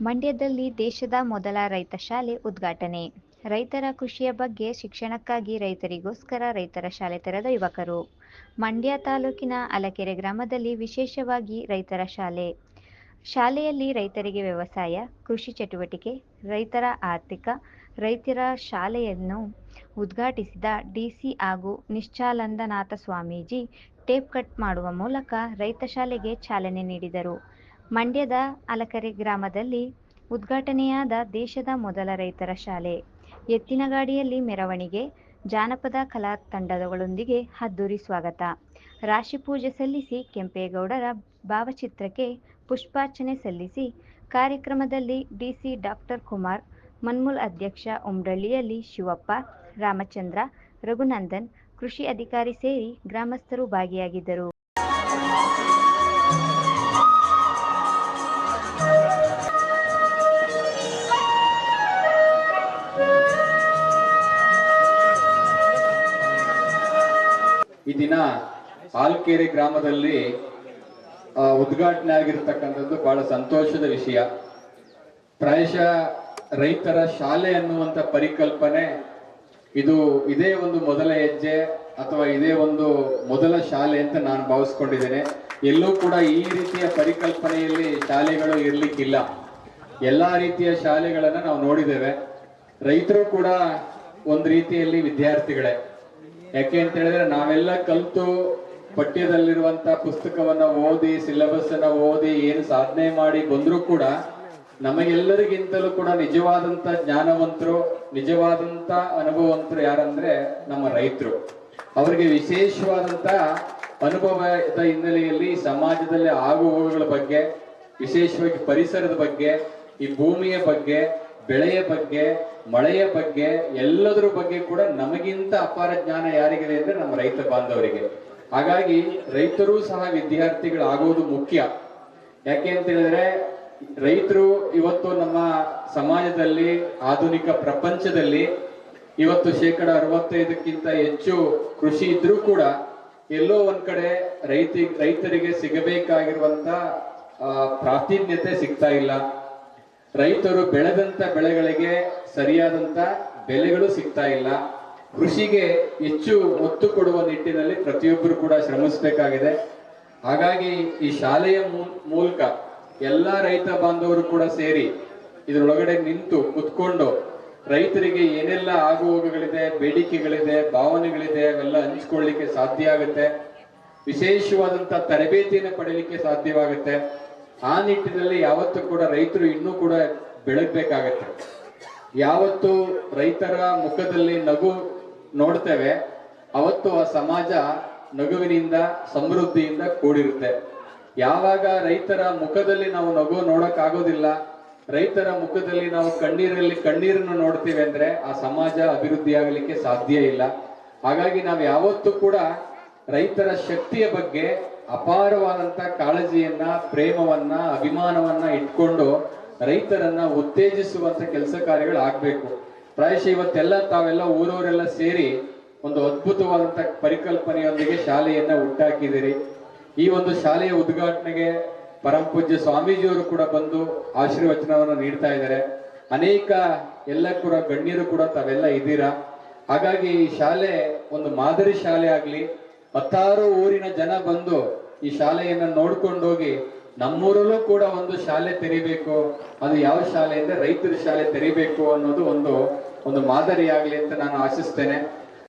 ಮಂಡ್ಯದಲ್ಲಿ ದೇಶದ ಮೊದಲ ರೈತ ಶಾಲೆ ಉದ್ಘಾಟನೆ. ರೈತರ ಕೃಷಿಯ ಬಗ್ಗೆ ಶಿಕ್ಷಣಕ್ಕಾಗಿ ರೈತರಿಗೋಸ್ಕರ ರೈತರ ಶಾಲೆ ತೆರೆದ ಯುವಕರು. ಮಂಡ್ಯ ತಾಲೂಕಿನ ಅಲಕೆರೆ ಗ್ರಾಮದಲ್ಲಿ ವಿಶೇಷವಾಗಿ ರೈತರ ಶಾಲೆ. ಶಾಲೆಯಲ್ಲಿ ರೈತರಿಗೆ ವ್ಯವಸಾಯ, ಕೃಷಿ ಚಟುವಟಿಕೆ, ರೈತರ ಆರ್ಥಿಕ, ರೈತರ ಶಾಲೆಯನ್ನು ಉದ್ಘಾಟಿಸಿದ ಡಿಸಿ ಹಾಗೂ ನಿಶ್ಚಾಲಂದನಾಥ ಸ್ವಾಮೀಜಿ, ಟೇಪ್ ಕಟ್ ಮಾಡುವ ಮೂಲಕ ರೈತ ಶಾಲೆಗೆ ಚಾಲನೆ ನೀಡಿದರು. ಮಂಡ್ಯದ ಅಲಕೆರೆ ಗ್ರಾಮದಲ್ಲಿ ಉದ್ಘಾಟನೆಯಾದ ದೇಶದ ಮೊದಲ ರೈತರ ಶಾಲೆ. ಎತ್ತಿನಗಾಡಿಯಲ್ಲಿ ಮೆರವಣಿಗೆ, ಜಾನಪದ ಕಲಾ ತಂಡಗಳೊಂದಿಗೆ ಅದ್ದೂರಿ ಸ್ವಾಗತ. ರಾಶಿ ಪೂಜೆ ಸಲ್ಲಿಸಿ ಕೆಂಪೇಗೌಡರ ಭಾವಚಿತ್ರಕ್ಕೆ ಪುಷ್ಪಾರ್ಚನೆ ಸಲ್ಲಿಸಿ ಕಾರ್ಯಕ್ರಮದಲ್ಲಿ ಡಿಸಿ ಡಾಕ್ಟರ್ ಕುಮಾರ್, ಮನ್ಮೂಲ್ ಅಧ್ಯಕ್ಷ ಉಮ್ರಳ್ಳಿಯಲ್ಲಿ ಶಿವಪ್ಪ, ರಾಮಚಂದ್ರ, ರಘುನಂದನ್ ಕೃಷಿ ಅಧಿಕಾರಿ ಸೇರಿ ಗ್ರಾಮಸ್ಥರು ಭಾಗಿಯಾಗಿದ್ದರು. ದಿನ ಆಲ್ಕೆರೆ ಗ್ರಾಮದಲ್ಲಿ ಉದ್ಘಾಟನೆ ಆಗಿರತಕ್ಕಂಥದ್ದು ಬಹಳ ಸಂತೋಷದ ವಿಷಯ. ಪ್ರಾಯಶಃ ರೈತರ ಶಾಲೆ ಅನ್ನುವಂಥ ಪರಿಕಲ್ಪನೆ ಇದು ಇದೇ ಒಂದು ಮೊದಲ ಹೆಜ್ಜೆ ಅಥವಾ ಇದೇ ಒಂದು ಮೊದಲ ಶಾಲೆ ಅಂತ ನಾನು ಭಾವಿಸ್ಕೊಂಡಿದ್ದೇನೆ. ಎಲ್ಲೂ ಕೂಡ ಈ ರೀತಿಯ ಪರಿಕಲ್ಪನೆಯಲ್ಲಿ ಶಾಲೆಗಳು ಇರಲಿಕ್ಕಿಲ್ಲ. ಎಲ್ಲ ರೀತಿಯ ಶಾಲೆಗಳನ್ನು ನಾವು ನೋಡಿದ್ದೇವೆ. ರೈತರು ಕೂಡ ಒಂದು ರೀತಿಯಲ್ಲಿ ವಿದ್ಯಾರ್ಥಿಗಳೇ. ಯಾಕೆ ಅಂತ ಹೇಳಿದ್ರೆ ನಾವೆಲ್ಲ ಕಲಿತು ಪಠ್ಯದಲ್ಲಿರುವಂತ ಪುಸ್ತಕವನ್ನ ಓದಿ ಸಿಲೆಬಸ್ ಅನ್ನ ಓದಿ, ಏನು ಸಾಧನೆ ಮಾಡಿ ಬಂದರೂ ಕೂಡ ನಮಗೆಲ್ಲರಿಗಿಂತಲೂ ಕೂಡ ನಿಜವಾದಂತ ಜ್ಞಾನವಂತರು, ನಿಜವಾದಂತ ಅನುಭವವಂತರು ಯಾರಂದ್ರೆ ನಮ್ಮ ರೈತರು. ಅವರಿಗೆ ವಿಶೇಷವಾದಂತ ಅನುಭವದ ಹಿನ್ನೆಲೆಯಲ್ಲಿ ಸಮಾಜದಲ್ಲಿ ಆಗುಹೋಗುಗಳ ಬಗ್ಗೆ, ವಿಶೇಷವಾಗಿ ಪರಿಸರದ ಬಗ್ಗೆ, ಈ ಭೂಮಿಯ ಬಗ್ಗೆ ಬೆಳೆಯ ಬಗ್ಗೆ, ಮಳೆಯ ಬಗ್ಗೆ, ಎಲ್ಲದರ ಬಗ್ಗೆ ಕೂಡ ನಮಗಿಂತ ಅಪಾರ ಜ್ಞಾನ ಯಾರಿಗಿದೆ ಅಂದ್ರೆ ನಮ್ಮ ರೈತ ಬಾಂಧವರಿಗೆ. ಹಾಗಾಗಿ ರೈತರು ಸಹ ವಿದ್ಯಾರ್ಥಿಗಳಾಗೋದು ಮುಖ್ಯ. ಯಾಕೆ ಅಂತ ಹೇಳಿದ್ರೆ ರೈತರು ಇವತ್ತು ನಮ್ಮ ಸಮಾಜದಲ್ಲಿ, ಆಧುನಿಕ ಪ್ರಪಂಚದಲ್ಲಿ ಇವತ್ತು ಶೇಕಡ ಅರವತ್ತೈದಕ್ಕಿಂತ ಹೆಚ್ಚು ಕೃಷಿ ಇದ್ರೂ ಕೂಡ ಎಲ್ಲೋ ಒಂದ್ ಕಡೆ ರೈತ, ರೈತರಿಗೆ ಸಿಗಬೇಕಾಗಿರುವಂತ ಪ್ರಾತಿನಿಧ್ಯತೆ ಸಿಗ್ತಾ ಇಲ್ಲ. ರೈತರು ಬೆಳೆದಂತ ಬೆಳೆಗಳಿಗೆ ಸರಿಯಾದಂತ ಬೆಲೆಗಳು ಸಿಗ್ತಾ ಇಲ್ಲ. ಕೃಷಿಗೆ ಹೆಚ್ಚು ಒತ್ತು ಕೊಡುವ ನಿಟ್ಟಿನಲ್ಲಿ ಪ್ರತಿಯೊಬ್ಬರು ಕೂಡ ಶ್ರಮಿಸಬೇಕಾಗಿದೆ. ಹಾಗಾಗಿ ಈ ಶಾಲೆಯ ಮೂಲಕ ಎಲ್ಲ ರೈತ ಬಾಂಧವರು ಕೂಡ ಸೇರಿ ಇದರೊಳಗಡೆ ನಿಂತು ಕುತ್ಕೊಂಡು ರೈತರಿಗೆ ಏನೆಲ್ಲ ಆಗುಹೋಗುಗಳಿದೆ, ಬೇಡಿಕೆಗಳಿದೆ, ಭಾವನೆಗಳಿದೆ ಅವೆಲ್ಲ ಹಂಚ್ಕೊಳ್ಳಿಕ್ಕೆ ಸಾಧ್ಯ ಆಗುತ್ತೆ. ವಿಶೇಷವಾದಂತ ತರಬೇತಿಯನ್ನು ಪಡೆಯಲಿಕ್ಕೆ ಸಾಧ್ಯವಾಗುತ್ತೆ. ಆ ನಿಟ್ಟಿನಲ್ಲಿ ಯಾವತ್ತೂ ಕೂಡ ರೈತರು ಇನ್ನೂ ಕೂಡ ಬೆಳಗ್ಬೇಕಾಗತ್ತೆ. ಯಾವತ್ತು ರೈತರ ಮುಖದಲ್ಲಿ ನಗು ನೋಡ್ತೇವೆ, ಅವತ್ತು ಆ ಸಮಾಜ ನಗುವಿನಿಂದ, ಸಮೃದ್ಧಿಯಿಂದ ಕೂಡಿರುತ್ತೆ. ಯಾವಾಗ ರೈತರ ಮುಖದಲ್ಲಿ ನಾವು ನಗು ನೋಡಕ್ ಆಗೋದಿಲ್ಲ ರೈತರ ಮುಖದಲ್ಲಿ ನಾವು ಕಣ್ಣೀರಲ್ಲಿ ಕಣ್ಣೀರನ್ನು ನೋಡ್ತೀವಿ ಅಂದ್ರೆ ಆ ಸಮಾಜ ಅಭಿವೃದ್ಧಿ ಆಗಲಿಕ್ಕೆ ಸಾಧ್ಯ ಇಲ್ಲ. ಹಾಗಾಗಿ ನಾವು ಯಾವತ್ತೂ ಕೂಡ ರೈತರ ಶಕ್ತಿಯ ಬಗ್ಗೆ ಅಪಾರವಾದಂತ ಕಾಳಜಿಯನ್ನ, ಪ್ರೇಮವನ್ನ, ಅಭಿಮಾನವನ್ನ ಇಟ್ಕೊಂಡು ರೈತರನ್ನ ಉತ್ತೇಜಿಸುವಂತ ಕೆಲಸ ಕಾರ್ಯಗಳು ಆಗ್ಬೇಕು ಪ್ರಾಯಶಃ ಇವತ್ತೆಲ್ಲ ತಾವೆಲ್ಲ ಊರವರೆಲ್ಲ ಸೇರಿ ಒಂದು ಅದ್ಭುತವಾದಂತ ಪರಿಕಲ್ಪನೆಯೊಂದಿಗೆ ಶಾಲೆಯನ್ನ ಹುಟ್ಟಾಕಿದಿರಿ ಈ ಒಂದು ಶಾಲೆಯ ಉದ್ಘಾಟನೆಗೆ ಪರಮಪೂಜ್ಯ ಸ್ವಾಮೀಜಿಯವರು ಕೂಡ ಬಂದು ಆಶೀರ್ವಚನವನ್ನು ನೀಡ್ತಾ ಇದ್ದಾರೆ. ಅನೇಕ ಎಲ್ಲ ಕೂಡ ಗಣ್ಯರು ಕೂಡ ತಾವೆಲ್ಲ ಇದ್ದೀರಾ? ಹಾಗಾಗಿ ಈ ಶಾಲೆ ಒಂದು ಮಾದರಿ ಶಾಲೆ ಆಗ್ಲಿ, ಹತ್ತಾರು ಊರಿನ ಜನ ಬಂದು ಈ ಶಾಲೆಯನ್ನು ನೋಡ್ಕೊಂಡು ಹೋಗಿ ನಮ್ಮೂರಲ್ಲೂ ಕೂಡ ಒಂದು ಶಾಲೆ ತೆರಿಬೇಕು. ಅದು ಯಾವ ಶಾಲೆ ಅಂದ್ರೆ ರೈತರ ಶಾಲೆ ತೆರಿಬೇಕು ಅನ್ನೋದು ಒಂದು ಒಂದು ಮಾದರಿ ಆಗ್ಲಿ ಅಂತ ನಾನು ಆಶಿಸ್ತೇನೆ.